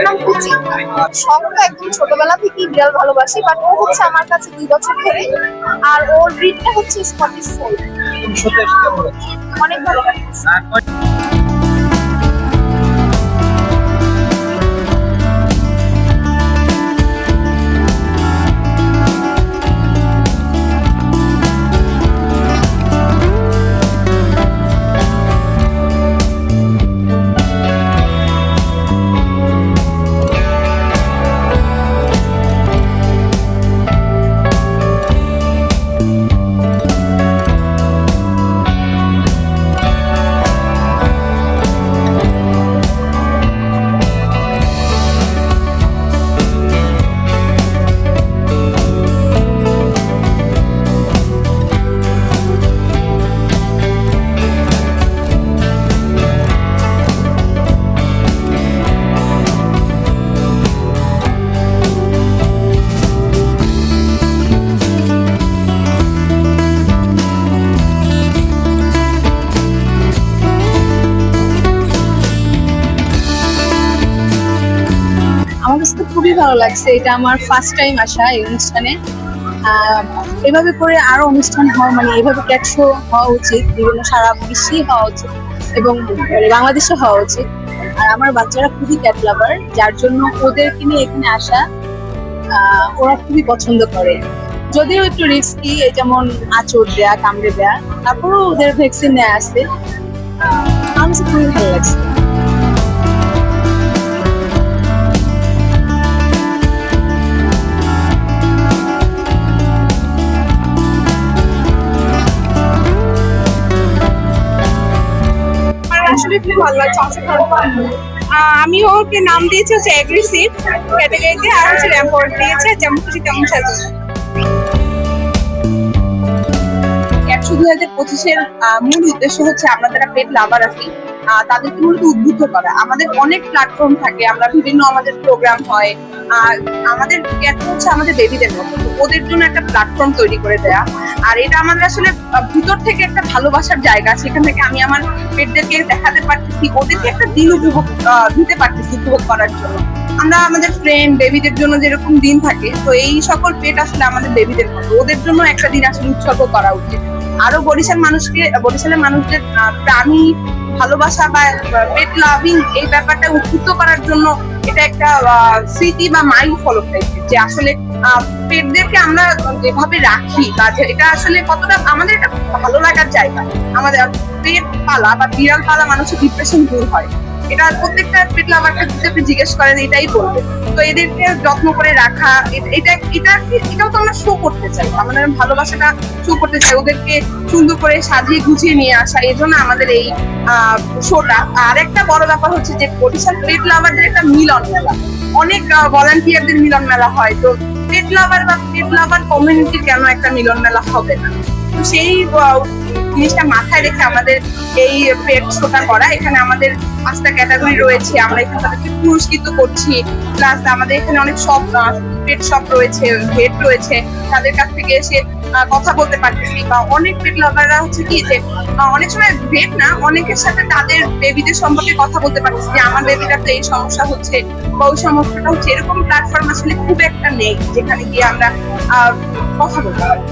নাম কুচি শখটা একদম ছোটবেলা থেকেই বিড়াল ভালোবাসি বাট ও হচ্ছে আমার কাছে দুই বছর ধরে আর ওর ব্রিডটা হচ্ছে স্কটিশ ফোল্ড? অনেক ভালো লাগছে খুবই ভালো লাগছে। এটা আমার ফার্স্ট টাইম আসা এই অনুষ্ঠানে। এভাবে করে আরও অনুষ্ঠান হওয়া মানে এভাবে ক্যাট শো হওয়া উচিত বিভিন্ন সারা বিশ্বেই হওয়া উচিত এবং মানে বাংলাদেশে হওয়া উচিত। আর আমার বাচ্চারা খুবই ক্যাট লাভার যার জন্য ওদেরকে নিয়ে এখানে আসা ওরা খুবই পছন্দ করে। যদিও একটু রিস্কি যেমন আঁচড় দেয়া কামড়ে দেয়া তারপরেও ওদের ভ্যাকসিন নেওয়া আহ, আমার খুবই ভালো লাগছে। আসলে খুব ভালো লাগছে আমি ওকে নাম দিয়েছি হচ্ছে অ্যাগ্রেসিভ ক্যাটাগরিতে আর হচ্ছে র্যাম্পোর্ট দিয়েছে, যেমন খুশি তেমন সাজু। একশো দু হাজার পঁচিশের মূল উদ্দেশ্য হচ্ছে আমরা যারা পেট লাভার আছি তাদেরকে মূলত উদ্বুদ্ধ করা। আমাদের অনেক প্ল্যাটফর্ম থাকে, আমরা বিভিন্ন আমাদের প্রোগ্রাম হয়। আর আমাদের ক্যাট হচ্ছে আমাদের বেবিদের মতো। ওদের জন্য একটা প্ল্যাটফর্ম তৈরি করে দেয়া। আর এটা আমাদের আসলে ভিতর থেকে একটা ভালোবাসার জায়গা। সেখান থেকে আমি আমার পেটদেরকে দেখাতে পারতেছি, ওদেরকে একটা দিন উপভোগ দিতে পারতেছি উপভোগ করার জন্য। আমরা আমাদের ফ্রেন্ড বেবিদের জন্য যেরকম দিন থাকে, তো এই সকল পেট আসলে আমাদের বেবিদের মতো। ওদের জন্য একটা দিন আসলে উৎসর্গ করা উচিত। আরও বরিশাল মানুষকে, বরিশালের মানুষদের প্রাণী ভালোবাসা বা পেট লাভিং এই ব্যাপারটা উদ্বুদ্ধ করার জন্য এটা একটা স্মৃতি বা মাইন্ড ফলো টাইপের যে আসলে পেটদেরকে আমরা যেভাবে রাখি বা এটা আসলে কতটা আমাদের একটা ভালো লাগার জায়গা। আমাদের পেট পালা বা বিড়াল পালা মানুষের ডিপ্রেশন দূর হয়। এটা প্রত্যেকটা পেট লাভারকে যদি আপনি জিজ্ঞেস করেন, এটাই বলবে। তো এদেরকে যত্ন করে রাখা এটা এটা এটাও তো আমরা শো করতে চাই। আমাদের ভালোবাসাটা শো করতে চাই। ওদেরকে সুন্দর করে সাজিয়ে গুছিয়ে নিয়ে আসা, এই জন্য আমাদের এই শোটা আর একটা বড় ব্যাপার হচ্ছে যে বরিশাল পেট লাভারদের একটা মিলন মেলা। অনেক ভলান্টিয়ারদের মিলন মেলা হয়। তো পেট লাভার বা পেট লাভার কমিউনিটির কেন একটা মিলন মেলা হবে না? তো সেই জিনিসটা মাথায় রেখে আমাদের এই পেট শোটা করা। এখানে আমাদের পাঁচটা ক্যাটাগরি রয়েছে, আমরা এখানে তাদেরকে পুরস্কৃত করছি। প্লাস আমাদের এখানে অনেক সব পেট শপ রয়েছে হেড রয়েছে। তাদের কাছ থেকে এসে কথা বলতে পারতেছি। বা অনেক পেট লাভাররা হচ্ছে কি যে অনেক সময় ভেট না, অনেকের সাথে তাদের বেবিদের সম্পর্কে কথা বলতে পারতেছি যে, আমার বেবিটা তো এই সমস্যা হচ্ছে বা ওই সমস্যাটা হচ্ছে। এরকম প্ল্যাটফর্ম আসলে খুব একটা নেই, যেখানে গিয়ে আমরা কথা বলতে পারি